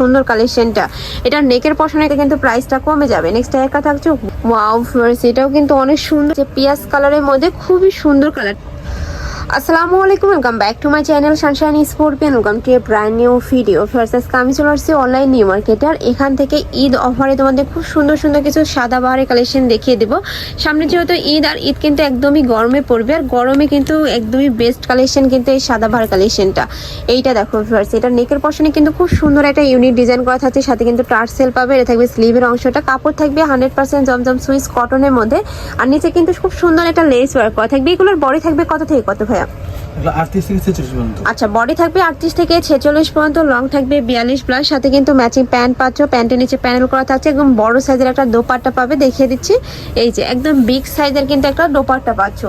সুন্দর কালেকশনটা এটা নেকের পশনে কিন্তু প্রাইসটা কমে যাবে। নেক্সট একা থাকছে ওয়াও এটাও কিন্তু অনেক সুন্দর। যে পিয়াজ কালারের মধ্যে খুবই সুন্দর কালার আসসালামু আলাইকুম welcome back to my channel Sunshine Sportian welcome to a brand new video first আমি চলে আসছি অনলাইন নিউ মার্কেটার এখান থেকে ঈদ অফারে তোমাদের খুব সুন্দর সুন্দর কিছু সাদা বাহারের কালেকশন দেখিয়ে দেবো। সামনে যেহেতু ঈদ, আর ঈদ কিন্তু একদমই গরমে পড়বে, আর গরমে কিন্তু একদমই বেস্ট কালেকশন কিন্তু এই সাদা বাহার কালেকশনটা এইটা দেখো ফার্স্ট এটা নেকের পশনে কিন্তু খুব সুন্দর একটা ইউনিক ডিজাইন করা থাকছে, সাথে কিন্তু টার্সেল পাবে, এটা থাকবে স্লিভের অংশটা। কাপড় থাকবে হান্ড্রেড পার্সেন্ট জমজম সুইচ কটনের মধ্যে, আর নিচে কিন্তু খুব সুন্দর একটা লেস ওয়ার্ক করা থাকবে। এগুলোর বডি থাকবে কত থেকে কত ভাইয়া? আচ্ছা বডি থাকবে আটত্রিশ থেকে ছেচল্লিশ পর্যন্ত লং থাকবে বিয়াল্লিশ প্লাস সাথে কিন্তু ম্যাচিং প্যান্ট পাচ্ছ প্যান্টের নিচে প্যানেল করা থাকছে একদম বড় সাইজের একটা দোপাট্টা পাবে দেখিয়ে দিচ্ছি। এই যে একদম বিগ সাইজের কিন্তু একটা দোপাট্টা পাচ্ছ।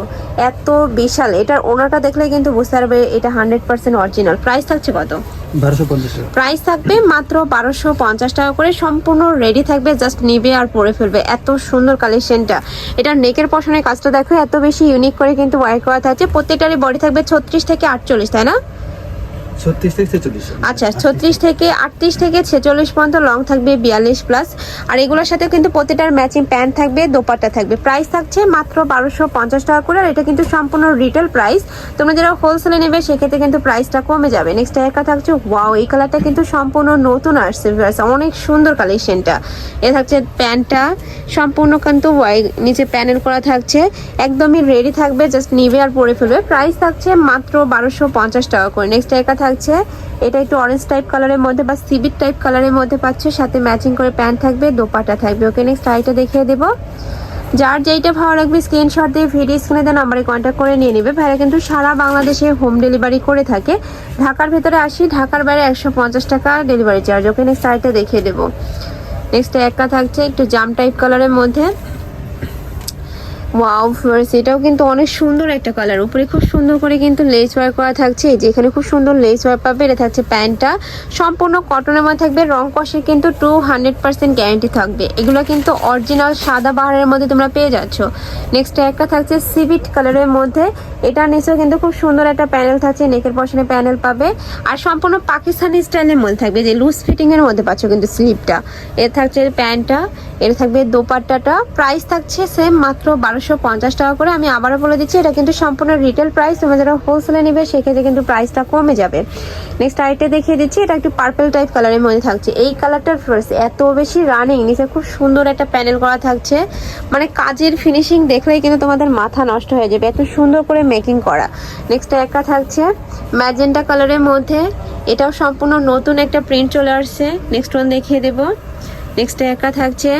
এত বিশাল এটার ওনাটা দেখলে কিন্তু বুঝতে পারবে এটা হান্ড্রেড পার্সেন্ট অরিজিনাল প্রাইস থাকছে কত? প্রাইস থাকবে মাত্র বারোশো পঞ্চাশ টাকা করে। সম্পূর্ণ রেডি থাকবে জাস্ট নিবে আর পরে ফেলবে। এত সুন্দর কালেকশনটা এটা নেকের পশনের কাজটা দেখো, এত বেশি ইউনিক করে কিন্তু ওয়ার করা থাকছে। প্রত্যেকটারই বডি থাকবে ছত্রিশ থেকে আটচল্লিশ, তাই না? আচ্ছা ছত্রিশ থেকে আটত্রিশ থেকে ছেচল্লিশ পর্যন্ত লং থাকবে বিয়াল্লিশ প্লাস আর এগুলোর সাথে কিন্তু প্রতিটার ম্যাচিং প্যান্ট থাকবে, দোপাট্টা থাকবে। প্রাইস থাকছে মাত্র বারোশো পঞ্চাশ টাকা করে, আর এটা কিন্তু সম্পূর্ণ রিটেল প্রাইস তোমরা যারা হোলসেলে নেবে, সেক্ষেত্রে কিন্তু প্রাইসটা কমে যাবে। নেক্সট একা থাকছে ওয়াও এই কালারটা কিন্তু সম্পূর্ণ নতুন আসছে অনেক সুন্দর কালেকশনটা এ থাকছে প্যান্টটা সম্পূর্ণ কিন্তু নিচে প্যানেল করা থাকছে। একদমই রেডি থাকবে জাস্ট নিবে আর পরে ফেলবে। প্রাইস থাকছে মাত্র বারোশো পঞ্চাশ টাকা করে। নেক্সট একা থাকছে এটা একটু অরেঞ্জ টাইপ কালারের মধ্যে বা সিবিট টাইপ কালারের মধ্যে পাচ্ছে, সাথে ম্যাচিং করে প্যান্ট থাকবে দোপাটা থাকবে। ওকে নেক্সট আইটা দেখিয়ে দেবো। যার যেইটা ভালো লাগবে স্ক্রিনশট দিয়ে ভিডিও স্ক্রিনে দেন নাম্বারে কন্ট্যাক্ট করে নিয়ে নেবে। ভাইরা কিন্তু সারা বাংলাদেশে হোম ডেলিভারি করে থাকে। ঢাকার ভেতরে আসি, ঢাকার বাইরে একশো পঞ্চাশ টাকা ডেলিভারি চার্জ ওকে নেক্সট আইটা দেখিয়ে দেবো। নেক্সট একটা থাকছে, একটু জাম টাইপ কালারের মধ্যে। ওয়াও ফ্লোয়ার্স এটাও কিন্তু অনেক সুন্দর একটা কালার উপরে খুব সুন্দর করে কিন্তু লেস ওয়ার করা থাকছে। এই যে এখানে খুব সুন্দর লেস ওয়ার পাবে, এটা থাকছে প্যান্টটা। সম্পূর্ণ কটনের মধ্যে থাকবে, রং কষে কিন্তু টু হান্ড্রেড পার্সেন্ট গ্যারান্টি থাকবে। এগুলো কিন্তু অরিজিনাল সাদা বাহারের মধ্যে তোমরা পেয়ে যাচ্ছ। নেক্সট একটা থাকছে সিভিট কালারের মধ্যে। এটা নিচেও কিন্তু খুব সুন্দর একটা প্যানেল থাকছে নেকের পশনে প্যানেল পাবে। আর সম্পূর্ণ পাকিস্তানি স্টাইলের মধ্যে থাকবে, যে লুজ ফিটিং এর মধ্যে পাচ্ছ কিন্তু স্লিপটা এর থাকছে প্যান্টটা, এর থাকবে দোপাট্টাটা। প্রাইস থাকছে সেম মাত্র বারোশো পঞ্চাশ টাকা করে আমি আবারও বলে দিচ্ছি, এটা কিন্তু সম্পূর্ণ রিটেল প্রাইস তোমরা যারা হোলসেলে নেবে সেক্ষেত্রে কিন্তু প্রাইসটা কমে যাবে। নেক্সট আইটে দেখিয়ে দিচ্ছি, এটা একটু পার্পল টাইপ কালারের মধ্যে থাকছে। এই কালারটার ফার্স্ট এত বেশি রানিং নিচে খুব সুন্দর একটা প্যানেল করা থাকছে। মানে কাজের ফিনিশিং দেখলেই কিন্তু তোমাদের মাথা নষ্ট হয়ে যাবে, এত সুন্দর করে মেকিং করা। নেক্সট একটা থাকছে ম্যাজেন্টা কালারের মধ্যে, এটাও সম্পূর্ণ নতুন একটা প্রিন্ট চলে আসছে। নেক্সট ওয়ান দেখিয়ে দেবো। নেক্সট একটা থাকছে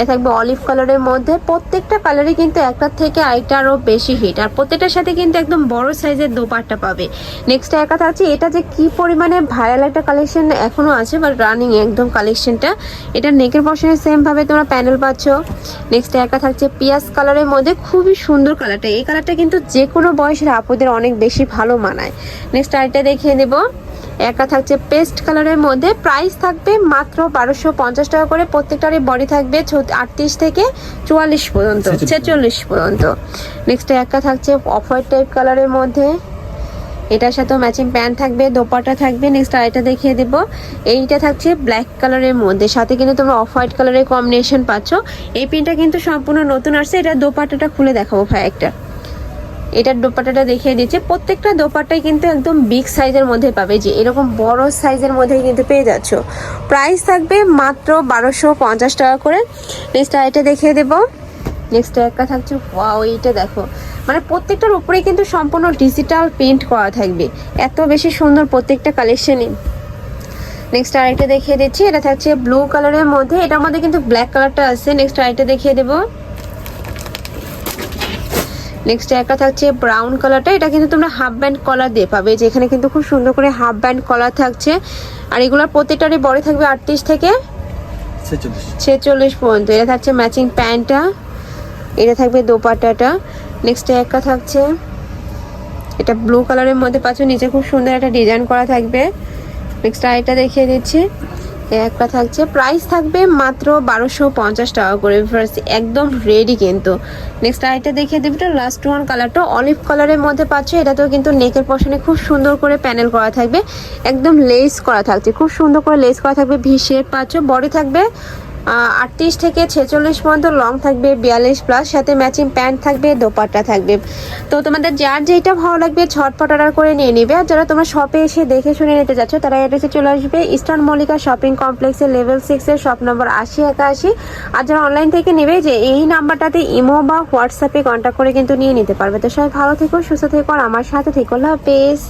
এ থাকবে অলিভ কালারের মধ্যে। প্রত্যেকটা কালারই কিন্তু একটার থেকে আরেকটা আরও বেশি হিট আর প্রত্যেকটার সাথে কিন্তু একদম বড় সাইজের দোপাট্টা পাবে। নেক্সট একা থাকছে এটা যে কি পরিমাণে ভাইরাল একটা কালেকশন এখনও আছে বাট রানিং একদম কালেকশনটা এটা নেকের পশনে সেম ভাবে তোমরা প্যানেল পাচ্ছ। নেক্সট একা থাকছে পিয়াজ কালারের মধ্যে, খুবই সুন্দর কালারটা এই কালারটা কিন্তু যে কোনো বয়সের আপুদের অনেক বেশি ভালো মানায়। নেক্সট আরেকটা দেখিয়ে দেবো। একা থাকছে পেস্ট কালারের মধ্যে। প্রাইস থাকবে মাত্র বারোশো পঞ্চাশ টাকা করে। প্রত্যেকটারই বডি থাকবে আটত্রিশ থেকে চুয়াল্লিশ পর্যন্ত ছেচল্লিশ। পর্যন্ত। নেক্সট একা থাকছে অফ হোয়াইট টাইপ কালারের মধ্যে। এটার সাথেও ম্যাচিং প্যান্ট থাকবে দোপাটা থাকবে। নেক্সট আরেকটা দেখিয়ে দেব। এইটা থাকছে ব্ল্যাক কালারের মধ্যে। সাথে কিন্তু তোমরা অফ হোয়াইট কালারের কম্বিনেশন পাচ্ছ। এই পিনটা কিন্তু সম্পূর্ণ নতুন আসছে। এটা দোপাটাটা খুলে দেখাবো ভাই একটা। এটার দোপাট্টাটা দেখিয়ে দিচ্ছে। প্রত্যেকটা দোপাট্টাই কিন্তু একদম বিগ সাইজের মধ্যে পাবে যে এরকম বড় সাইজের মধ্যেই কিন্তু পেয়ে যাচ্ছ। প্রাইস থাকবে মাত্র বারোশো পঞ্চাশ টাকা করে। নেক্সট আইটা দেখিয়ে দেবো। নেক্সট একটা থাকছে ওয়াও এইটা দেখো। মানে প্রত্যেকটার উপরেই কিন্তু সম্পূর্ণ ডিজিটাল প্রিন্ট করা থাকবে। এত বেশি সুন্দর প্রত্যেকটা কালেকশনই নেক্সট আরেকটা দেখিয়ে দিচ্ছি, এটা থাকছে ব্লু কালারের মধ্যে। এটার মধ্যে কিন্তু ব্ল্যাক কালারটা আছে। নেক্সট আরেকটা দেখিয়ে দেবো। নেক্সট একটা থাকছে ব্রাউন কালারটা এটা কিন্তু তোমরা হাফ ব্যান্ড কলার দিয়ে পাবে। যেখানে কিন্তু খুব সুন্দর করে হাফ ব্যান্ড কলার থাকছে। আর এগুলোর প্রত্যেকটারই বড় থাকবে আটত্রিশ থেকে ছেচল্লিশ। পর্যন্ত। এটা থাকছে ম্যাচিং প্যান্টটা এটা থাকবে দোপাট্টাটা। নেক্সট একটা থাকছে এটা ব্লু কালারের মধ্যে পাচ্ছ। নিচে খুব সুন্দর একটা ডিজাইন করা থাকবে। নেক্সট আরেকটা দেখিয়ে দিচ্ছি। একটা থাকছে। প্রাইস থাকবে মাত্র বারোশো পঞ্চাশ টাকা করে। First, একদম রেডি কিন্তু। নেক্সট আইটা দেখিয়ে দেবো লাস্ট ওয়ান কালারটা অলিভ কালারের মধ্যে পাচ্ছ, এটাতেও কিন্তু নেকের পশনে খুব সুন্দর করে প্যানেল করা থাকবে। একদম লেস করা থাকছে। খুব সুন্দর করে লেস করা থাকবে। ভি শেপ পাচ্ছ। বডি থাকবে আটত্রিশ থেকে ছেচল্লিশ পর্যন্ত লং থাকবে বিয়াল্লিশ প্লাস সাথে ম্যাচিং প্যান্ট থাকবে, দোপাট্টা থাকবে। তো তোমাদের যার যেটা ভালো লাগবে ঝটপট অর্ডার করে নিয়ে নিবে। আর যারা তোমরা শপে এসে দেখে শুনে নিতে যাচ্ছ তারা অ্যাড্রেসে চলে আসবে ইস্টার্ন মল্লিকা শপিং কমপ্লেক্সের লেভেল সিক্সের শপ নম্বর আশি একাশি। আর যারা অনলাইন থেকে নেবে, যে এই নাম্বারটাতে ইমো বা হোয়াটসঅ্যাপে কন্ট্যাক্ট করে কিন্তু নিয়ে নিতে পারবে। তো সবাই ভালো থেকো, সুস্থ থেকো, আর আমার সাথে থেকো। আল্লাহ হাফেজ।